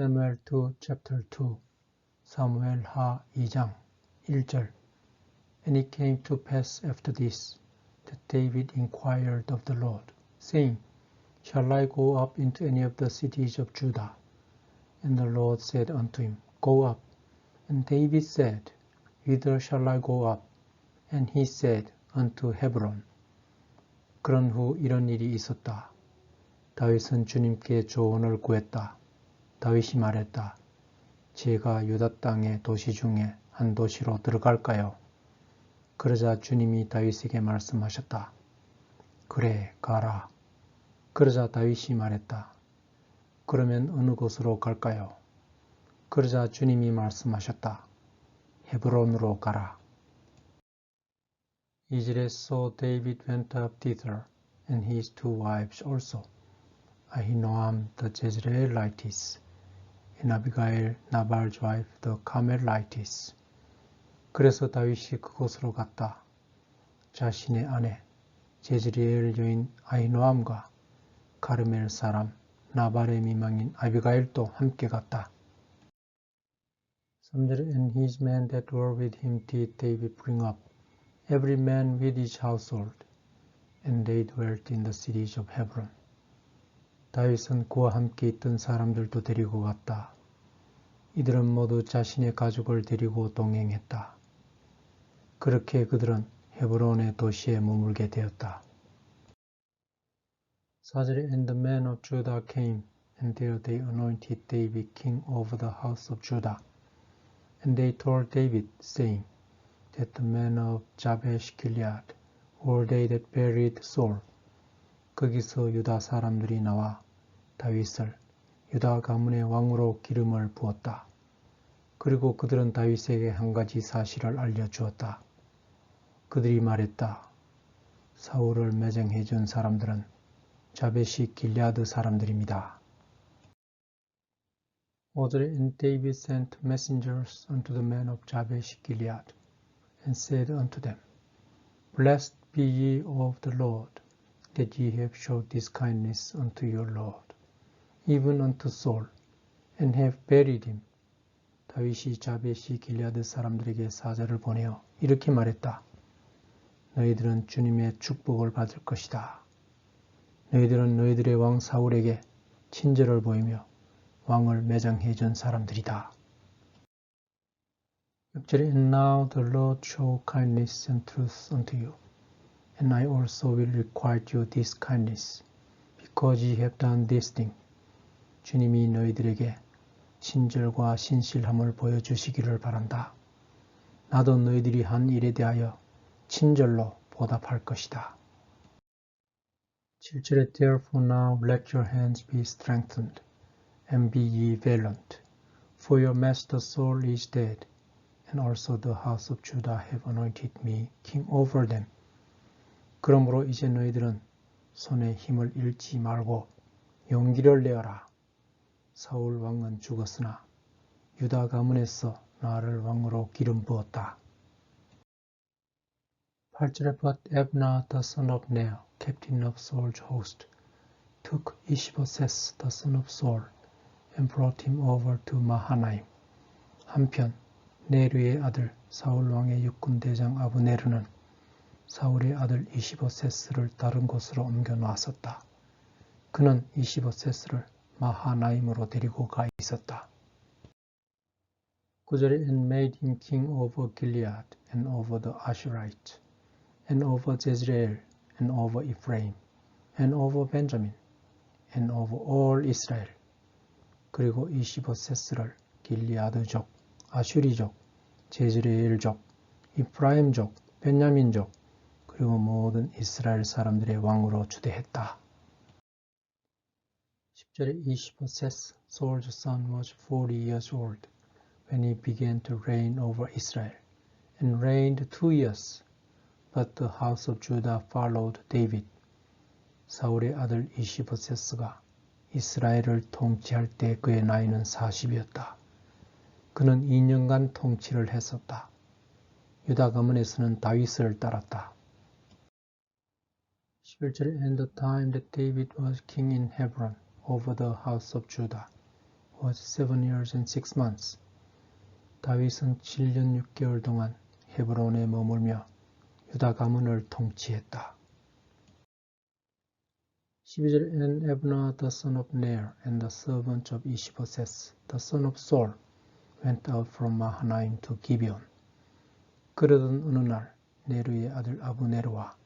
Samuel 2 chapter 2 사무엘 하 2장 1절 And it came to pass after this that David inquired of the Lord, saying, Shall I go up into any of the cities of Judah? And the Lord said unto him, Go up. And David said, Whither shall I go up? And he said, Unto Hebron. 그런 후 이런 일이 있었다. 다윗은 주님께 조언을 구했다. 다윗이 말했다. 제가 유다 땅의 도시 중에 한 도시로 들어갈까요? 그러자 주님이 다윗에게 말씀하셨다. 그래, 가라. 그러자 다윗이 말했다. 그러면 어느 곳으로 갈까요? 그러자 주님이 말씀하셨다. 헤브론으로 가라. 이절에 so David went up thither, and his two wives also, Ahinoam the Jezreelitess, and Abigail Nabal's wife the Carmelitess. 그래서 다윗이 그곳으로 갔다. 자신의 아내 제즈리엘 여인 아이노암과 가르멜 사람 나발의 미망인 아비가일도 함께 갔다. 3절 And his men that were with him did David bring up, every man with his household, and they dwelt in the cities of Hebron. 다윗은 그와 함께 있던 사람들도 데리고 갔다. 이들은 모두 자신의 가족을 데리고 동행했다. 그렇게 그들은 헤브론의 도시에 머물게 되었다. 4절에 And the men of Judah came, and there they anointed David king over the house of Judah. And they told David, saying, That the men of Jabesh Gilead were they that buried Saul. 거기서 유다 사람들이 나와 다윗을 유다 가문의 왕으로 기름을 부었다. 그리고 그들은 다윗에게 한 가지 사실을 알려주었다. 그들이 말했다. 사울을 매장해 준 사람들은 자베시 길리아드 사람들입니다. 5절에 And David sent messengers unto the men of Jabesh Gilead, and said unto them, Blessed be ye of the Lord, that ye have showed this kindness unto your Lord, even unto Saul, and have buried him. 다윗이 자베시 길리아드 사람들에게 사자를 보내어 이렇게 말했다. 너희들은 주님의 축복을 받을 것이다. 너희들은 너희들의 왕 사울에게 친절을 보이며 왕을 매장해 준 사람들이다. 6절에 And now the Lord show kindness and truth unto you, and I also will requite you this kindness, because ye have done this thing. 주님이 너희들에게 친절과 신실함을 보여주시기를 바란다. 나도 너희들이 한 일에 대하여 친절로 보답할 것이다. 7절에 Therefore now let your hands be strengthened, and be ye valiant, for your master Saul is dead, and also the house of Judah have anointed me king over them. 그러므로 이제 너희들은 손에 힘을 잃지 말고 용기를 내어라. 사울 왕은 죽었으나 유다 가문에서 나를 왕으로 기름 부었다. 8절에 But Abner the son of Ner, captain of Saul's host, took Ishbosheth the son of Saul, and brought him over to Mahanaim. 한편 네르의 아들 사울 왕의 육군 대장 아브네르는 사울의 아들 이시보세스를 다른 곳으로 옮겨 놨었다. 그는 이시보세스를 마하나임으로 데리고 가 있었다. 9절에 And made him king over Gilead and over the Asherites and over Jezreel and over Ephraim and over Benjamin and over all Israel 그리고 이시보세스를 길리아드족, 아슈리족, 제즈레엘족, 이프라임족, 베냐민족 그리고 모든 이스라엘 사람들의 왕으로 주대했다. 10절에 이시보세스 Saul's son was 40 years old when he began to reign over Israel and reigned two years But the house of Judah followed David. 사울의 아들 이시보세스가 이스라엘을 통치할 때 그의 나이는 40이었다. 그는 2년간 통치를 했었다. 유다 가문에서는 다윗을 따랐다. 11절에 And the time that David was king in Hebron over the house of Judah, was seven years and six months. 다윗은 7년 6개월 동안 헤브론에 머물며 유다 가문을 통치했다. 12절 And Abner the son of Ner and the servant of Ishbosheth the son of Saul went out from Mahanaim to Gibeon. 그러던 어느 날 네르의 아들 아브네르와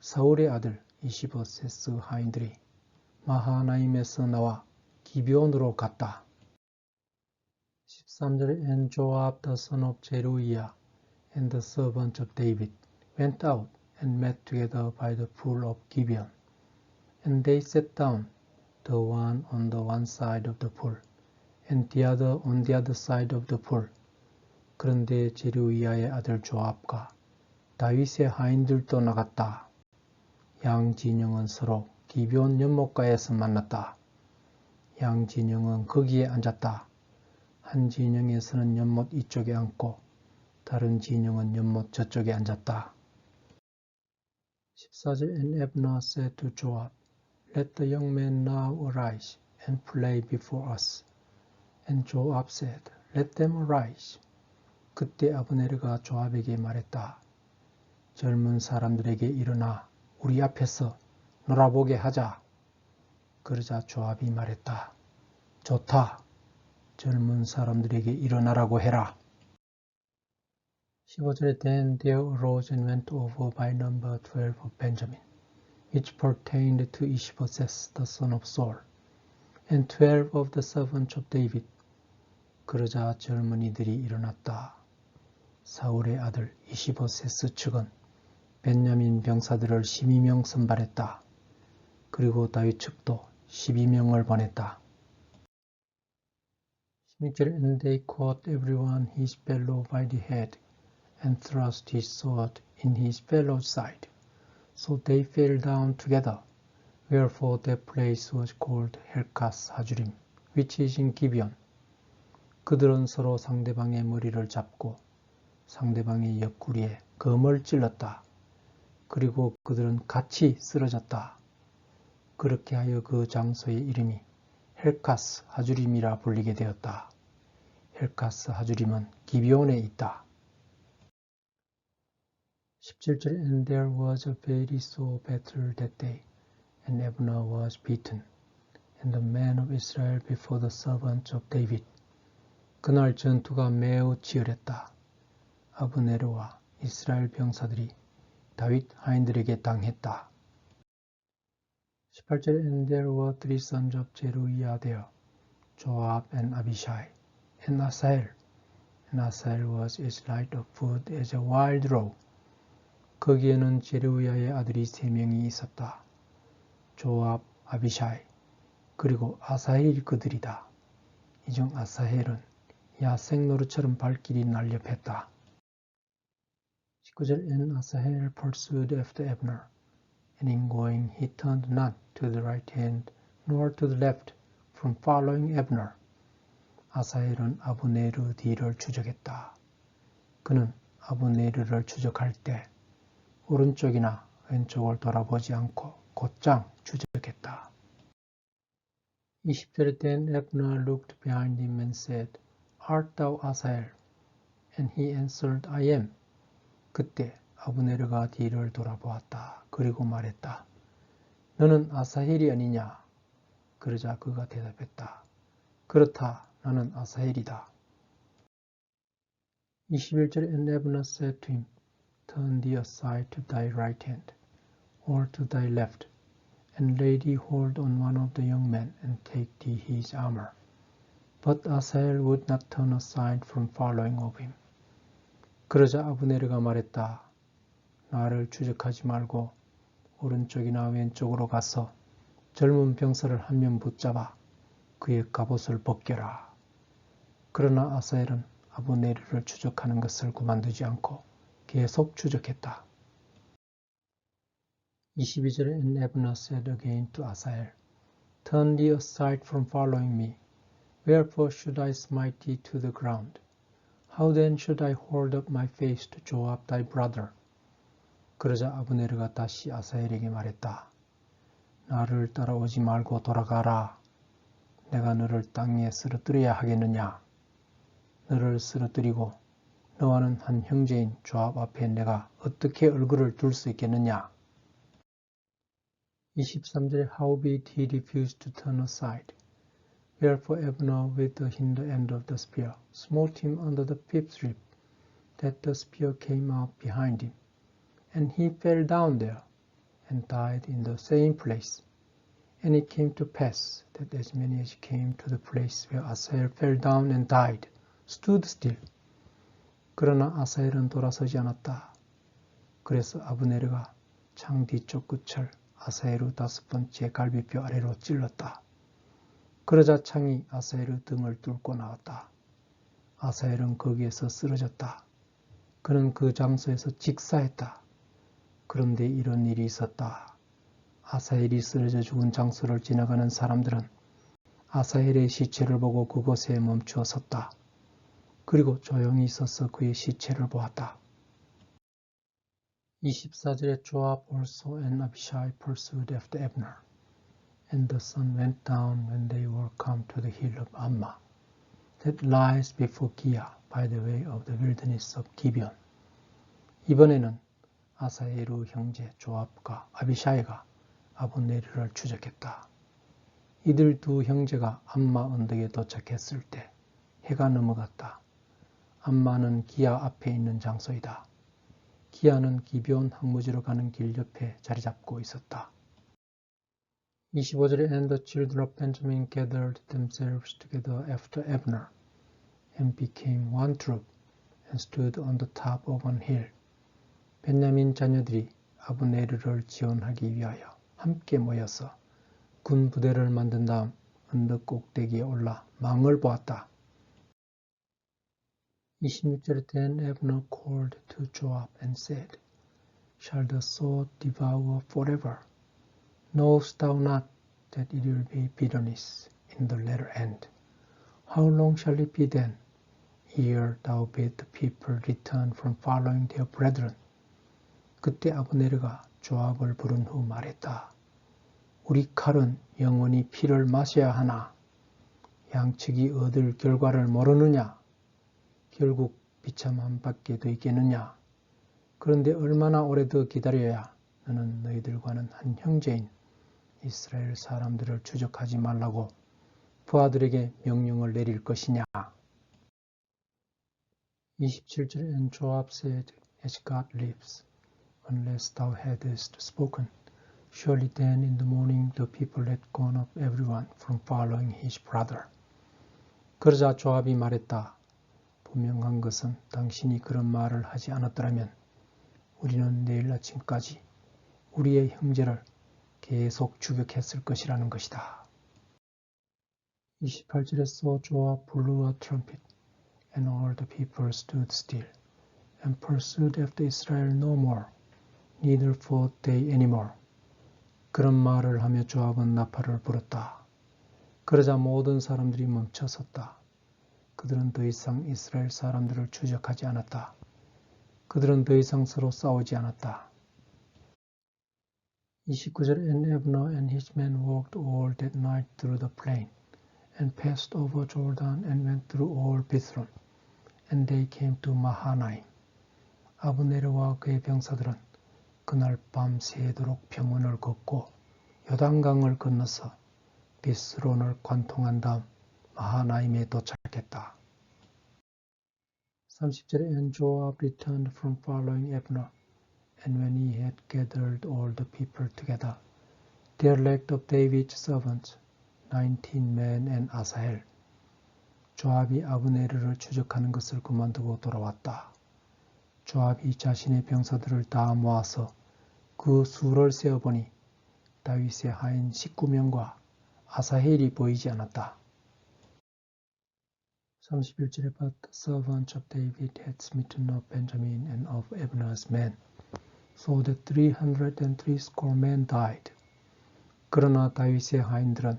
사울의 아들 이시보세스 하인들이 마하나임에서 나와 기비온으로 갔다. 13절에 And Joab the son of Zeruiah and the servant of David went out and met together by the pool of Gibeon. And they sat down, the one on the one side of the pool, and the other on the other side of the pool. 그런데 제르위야의 아들 조압과 다윗의 하인들도 나갔다. 양 진영은 서로 기비온 연못가에서 만났다. 양 진영은 거기에 앉았다. 한 진영에서는 연못 이쪽에 앉고 다른 진영은 연못 저쪽에 앉았다. 14절 And Abner said to Joab, Let the young men now arise and play before us. And Joab said, Let them arise. 그때 아브네르가 조압에게 말했다. 젊은 사람들에게 일어나 우리 앞에서 놀아보게 하자. 그러자 조압이 말했다. 좋다. 젊은 사람들에게 일어나라고 해라. 15절에 Then there arose and went over by number 12 of Benjamin, which pertained to Ishbosheth the son of Saul, and 12 of the servants of David. 그러자 젊은이들이 일어났다. 사울의 아들 이시보세스 측은 벤야민 병사들을 12명 선발했다. 그리고 다윗 측도 12명을 보냈다. 16절 And they caught everyone his fellow by the head and thrust his sword in his fellow's side. So they fell down together. Wherefore that place was called 헬카스 하주림, which is in Gibeon. 그들은 서로 상대방의 머리를 잡고 상대방의 옆구리에 검을 찔렀다. 그리고 그들은 같이 쓰러졌다. 그렇게 하여 그 장소의 이름이 헬카스 하주림이라 불리게 되었다. 헬카스 하주림은 기비온에 있다. 17절 And there was a very sore battle that day, and Abner was beaten, and the men of Israel before the servants of David. 그날 전투가 매우 치열했다. 아브네르와 이스라엘 병사들이 다윗 하인들에게 당했다. 18절 And there were three sons of Zeruiah there, Joab and Abishai, and Asahel. And Asahel was as light of foot as a wild roe. 거기에는 제르우야의 아들이 세 명이 있었다. 조압, 아비샤이, 그리고 아사헬이 그들이다. 이중 아사헬은 야생 노루처럼 발길이 날렵했다. 19절 And Asahel pursued after Abner, and in going he turned not to the right hand nor to the left from following Abner. 아사헬은 아브네르 뒤를 추적했다. 그는 아브네르를 추적할 때 오른쪽이나 왼쪽을 돌아보지 않고 곧장 추적했다. 20절에 then Abner looked behind him and said, Art thou Asahel? And he answered, I am. 그때 아브네르가 뒤를 돌아보았다. 그리고 말했다. 너는 아사헬이 아니냐? 그러자 그가 대답했다. 그렇다. 나는 아사헬이다. 21절에 And Abner said to him, Turn thee aside to thy right hand, or to thy left, and lay thee hold on one of the young men, and take thee his armor. But Asahel would not turn aside from following of him. 그러자 아브네르가 말했다. 나를 추적하지 말고 오른쪽이나 왼쪽으로 가서 젊은 병사를 한 명 붙잡아 그의 갑옷을 벗겨라. 그러나 아사헬은 아브네르를 추적하는 것을 그만두지 않고 계속 추적했다. 22절에 And Abner said again to Asahel, Turn thee aside from following me. Wherefore should I smite thee to the ground? How then should I hold up my face to Joab thy brother? 그러자 아브네르가 다시 아사헬에게 말했다. 나를 따라오지 말고 돌아가라. 내가 너를 땅에 쓰러뜨려야 하겠느냐? 너를 쓰러뜨리고 너와는 한 형제인 조합 앞에 내가 어떻게 얼굴을 둘 수 있겠느냐? 23절에 Howbeit he refused to turn aside. Wherefore Abner with the hinder end of the spear smote him under the fifth rib, that the spear came out behind him, and he fell down there, and died in the same place. And it came to pass that as many as came to the place where Asael fell down and died, stood still. 그러나 아사엘은 돌아서지 않았다. 그래서 아브네르가 창 뒤쪽 끝을 아사엘의 다섯 번째 갈비뼈 아래로 찔렀다. 그러자 창이 아사엘의 등을 뚫고 나왔다. 아사엘은 거기에서 쓰러졌다. 그는 그 장소에서 직사했다. 그런데 이런 일이 있었다. 아사엘이 쓰러져 죽은 장소를 지나가는 사람들은 아사엘의 시체를 보고 그곳에 멈추어 섰다. 그리고 조용히 있어서 그의 시체를 보았다. 24절에 조합 also and Abishai pursued after Abner. And the sun went down when they were come to the hill of Amma, that lies before Giah by the way of the wilderness of Gibeon. 이번에는 아사엘의 형제 조합과 아비샤이가 아브네르를 추적했다. 이들 두 형제가 암마 언덕에 도착했을 때 해가 넘어갔다. 암마는 기아 앞에 있는 장소이다. 기아는 기비온 항무지로 가는 길 옆에 자리 잡고 있었다. 25절에 And the children of Benjamin gathered themselves together after Abner and became one troop and stood on the top of an hill. 베냐민 자녀들이 아브네르를 지원하기 위하여 함께 모여서 군 부대를 만든 다음 언덕 꼭대기에 올라 망을 보았다. 26절에 Then Abner called to Joab and said, Shall the sword devour forever? Knowest thou not that it will be bitterness in the latter end? How long shall it be then, ere thou bid the people return from following their brethren? 그때 아브네르가 조압을 부른 후 말했다. 우리 칼은 영원히 피를 마셔야 하나? 양측이 얻을 결과를 모르느냐? 결국 비참함 받게 되겠느냐? 그런데 얼마나 오래 더 기다려야 너는 너희들과는 한 형제인 이스라엘 사람들을 추적하지 말라고 부하들에게 명령을 내릴 것이냐? 27절에 And Joab said, As God lives, unless thou hadst spoken, surely then in the morning the people had gone up everyone from following his brother. 그러자 조압이 말했다. 분명한 것은 당신이 그런 말을 하지 않았더라면 우리는 내일 아침까지 우리의 형제를 계속 추격했을 것이라는 것이다. 28절에 So Joab blew a trumpet, and all the people stood still, and pursued after Israel no more, neither fought they any more. 그런 말을 하며 조합은 나팔을 불었다. 그러자 모든 사람들이 멈춰 섰다. 그들은 더 이상 이스라엘 사람들을 추적하지 않았다. 그들은 더 이상 서로 싸우지 않았다. 29절 And Abner and his men walked all that night through the plain, and passed over Jordan, and went through all Bithron, and they came to Mahanaim. 아브네르와 그의 병사들은 그날 밤 새도록 평원을 걷고 요단강을 건너서 비스론을 관통한 다음 마하나임에 도착했다. 30절에 And Joab returned from following Abner, and when he had gathered all the people together, there lacked of David's servants nineteen men and Asahel. 조압이 아브네르를 추적하는 것을 그만두고 돌아왔다. 조압이 자신의 병사들을 다 모아서 그 수를 세어보니 다윗의 하인 19명과 아사헬이 보이지 않았다. 31절에 But the servants of David had smitten of Benjamin and of Abner's men, so that 303 score men died. 그러나 다윗의 하인들은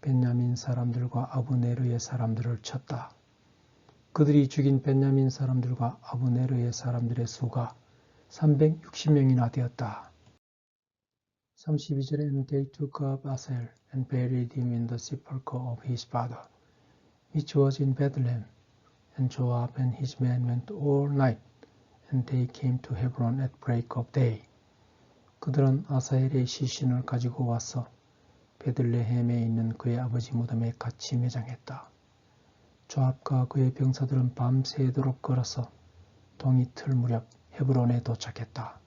벤야민 사람들과 아브네르의 사람들을 쳤다. 그들이 죽인 벤야민 사람들과 아브네르의 사람들의 수가 360명이나 되었다. 32절에 And they took up Asahel and buried him in the sepulchre of his father, which was in Bethlehem. And Joab and his men went all night, and they came to Hebron at break of day. 그들은 아사헬의 시신을 가지고 와서 베들레헴에 있는 그의 아버지 무덤에 같이 매장했다. 조압과 그의 병사들은 밤새도록 걸어서 동이 틀 무렵 헤브론에 도착했다.